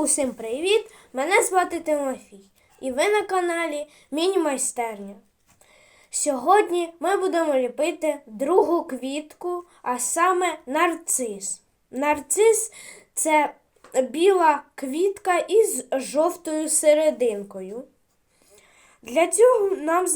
Усім привіт! Мене звати Тимофій, і ви на каналі Міні-майстерня. Сьогодні ми будемо ліпити другу квітку, а саме нарцис. Нарцис це біла квітка із жовтою серединкою. Для цього нам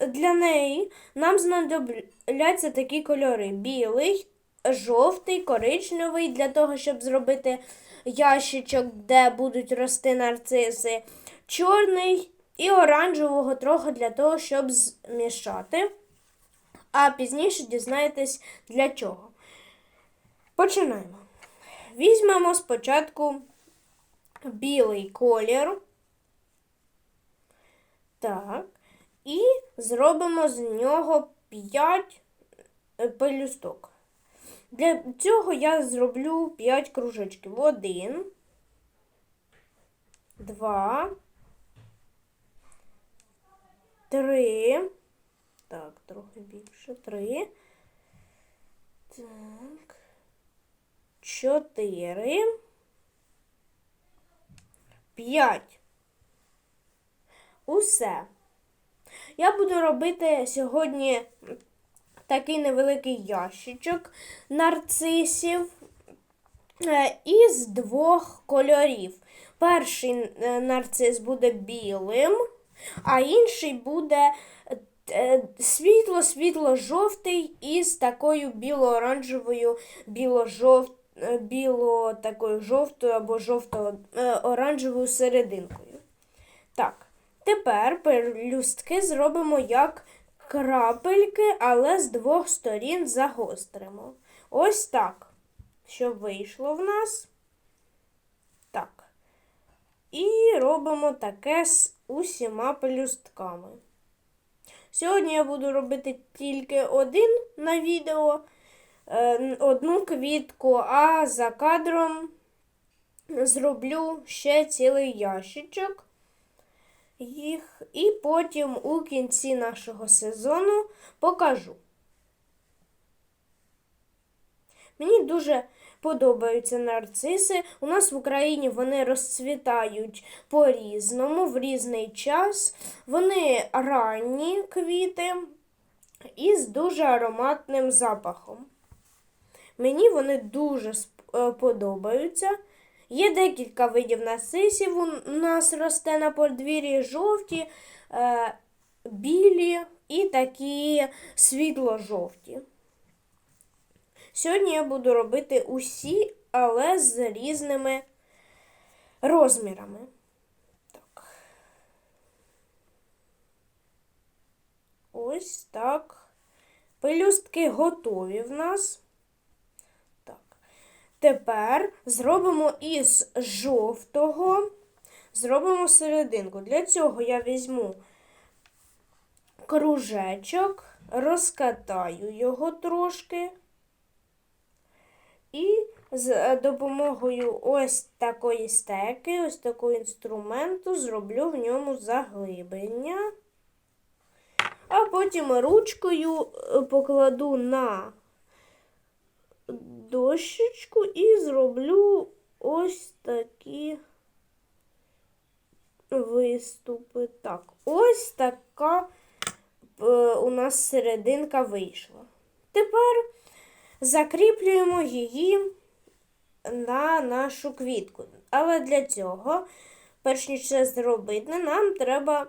для неї нам знадобляться такі кольори: білий, жовтий, коричневий для того, щоб зробити ящичок, де будуть рости нарциси, чорний і оранжевого трохи для того, щоб змішати. А пізніше дізнаєтесь для чого. Починаємо. Візьмемо спочатку білий колір. Так. І зробимо з нього 5 пелюсток. Для цього я зроблю 5 кружечків. Один, два, три. Так, трохи більше. Три. Так. Чотири. П'ять. Усе. Я буду робити сьогодні такий невеликий ящичок нарцисів е, із двох кольорів. Перший е, нарцис буде білим, а інший буде е, світло-світло-жовтий із такою біло-оранжевою, біло-жовтою. Біло такою жовтою або жовто-оранжевою серединкою. Так, тепер пелюстки зробимо як крапельки, але з двох сторін загостримо. Ось так, щоб вийшло в нас. Так. І робимо таке з усіма пелюстками. Сьогодні я буду робити тільки один на відео, е, одну квітку, а за кадром зроблю ще цілий ящичок їх і потім у кінці нашого сезону покажу. Мені дуже подобаються нарциси. У нас в Україні вони розцвітають по-різному, в різний час. Вони ранні квіти із дуже ароматним запахом. Мені вони дуже подобаються. Є декілька видів нарцисів у нас росте на подвір'ї жовті, е, білі і такі світло-жовті. Сьогодні я буду робити усі, але з різними розмірами. Так. Ось так. Пелюстки готові в нас. Тепер зробимо із жовтого, зробимо серединку. Для цього я візьму кружечок, розкатаю його трошки. І з допомогою ось такої стеки, ось такого інструменту, зроблю в ньому заглиблення, а потім ручкою покладу на дощечку і зроблю ось такі виступи. Так, ось така е, у нас серединка вийшла. Тепер закріплюємо її на нашу квітку. Але для цього, перш ніж це зробити, нам треба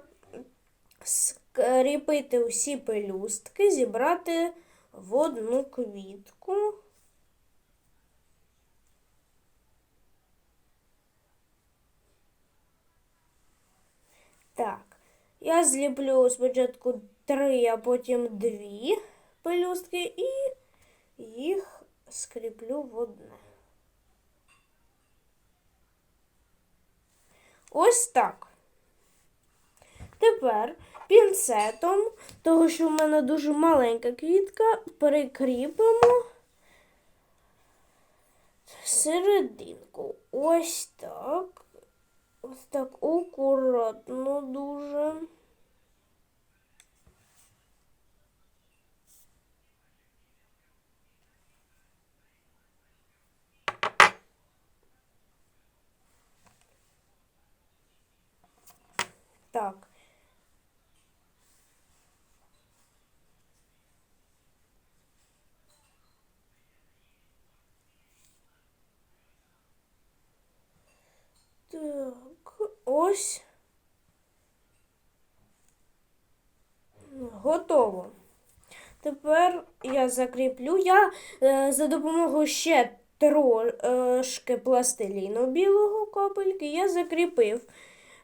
скріпити усі пелюстки, зібрати в одну квітку. Так, я зліплю спочатку три, а потім дві пелюстки і їх скріплю в одне. Ось так. Тепер пінцетом, того, що в мене дуже маленька квітка, перекріпимо серединку. Ось так. Ось так акуратно дуже. Так. Так, ось. Готово. Тепер я закріплю. Я е, за допомогою ще трошки пластиліну білого капельки я закріпив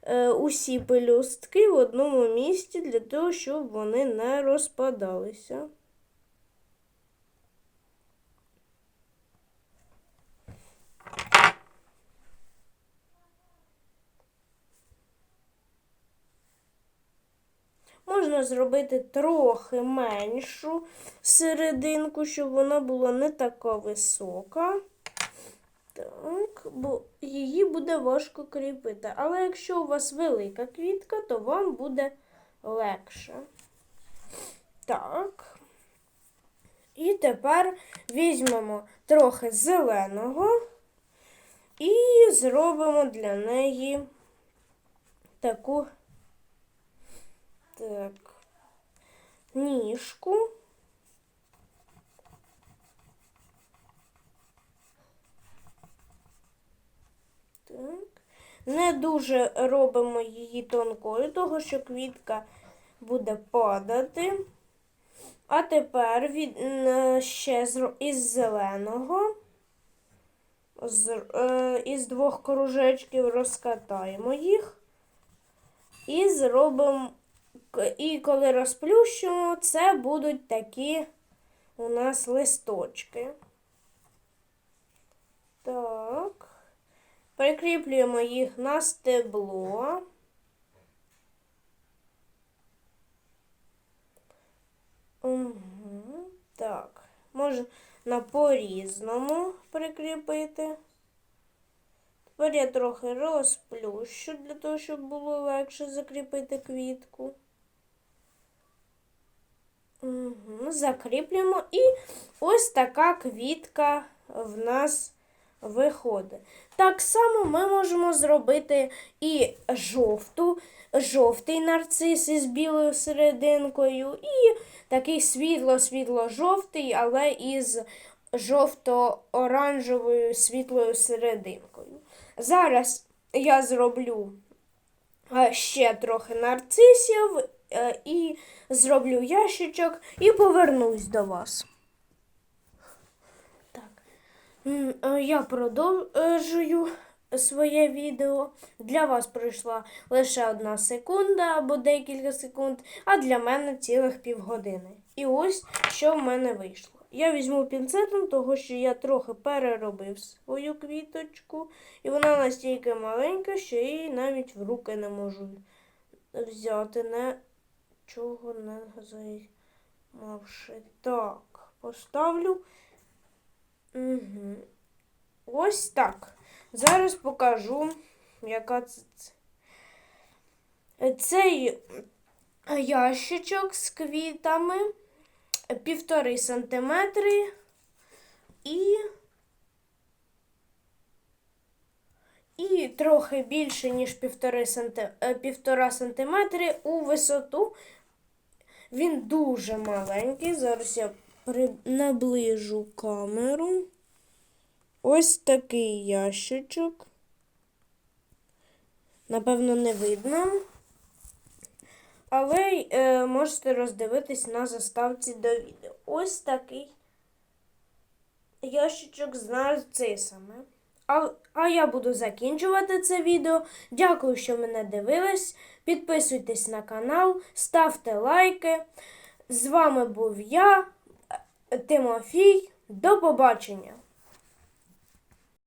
е, усі пелюстки в одному місці для того, щоб вони не розпадалися. Можна зробити трохи меншу серединку, щоб вона була не така висока. Так, бо її буде важко кріпити. Але якщо у вас велика квітка, то вам буде легше. Так. І тепер візьмемо трохи зеленого і зробимо для неї таку так, ніжку. Так. Не дуже робимо її тонкою, того що квітка буде падати. А тепер від, ще із зеленого, з, е, із двох кружечків розкатаємо їх і зробимо, і коли розплющимо, це будуть такі у нас листочки. Так. Прикріплюємо їх на стебло. Угу. Так. Можна по-різному прикріпити. Тепер я трохи розплющу для того, щоб було легше закріпити квітку. Угу. Закріплюємо і ось така квітка в нас виходить. Так само ми можемо зробити і жовту, жовтий нарцис із білою серединкою, і такий світло-світло-жовтий, але із жовто-оранжевою світлою серединкою. Зараз я зроблю е, ще трохи нарцисів і зроблю ящичок і повернусь до вас. Так. Е, Я продовжую своє відео. Для вас пройшла лише одна секунда або декілька секунд, а для мене цілих півгодини. І ось що в мене вийшло. Я візьму пінцетом, того що я трохи переробив свою квіточку, і вона настільки маленька, що її навіть в руки не можу взяти, нічого не займавши. Так, поставлю. Угу. Ось так. Зараз покажу, яка це. це. Цей ящичок з квітами півтори сантиметри і, і трохи більше, ніж е, півтора сантиметри у висоту. Він дуже маленький. Зараз я при... наближу камеру. Ось такий ящичок. Напевно, не видно. Але е, можете роздивитись на заставці до відео. Ось такий ящичок з нарцисами. А, а я буду закінчувати це відео. Дякую, що мене дивились. Підписуйтесь на канал, ставте лайки. З вами був я, Тимофій. До побачення!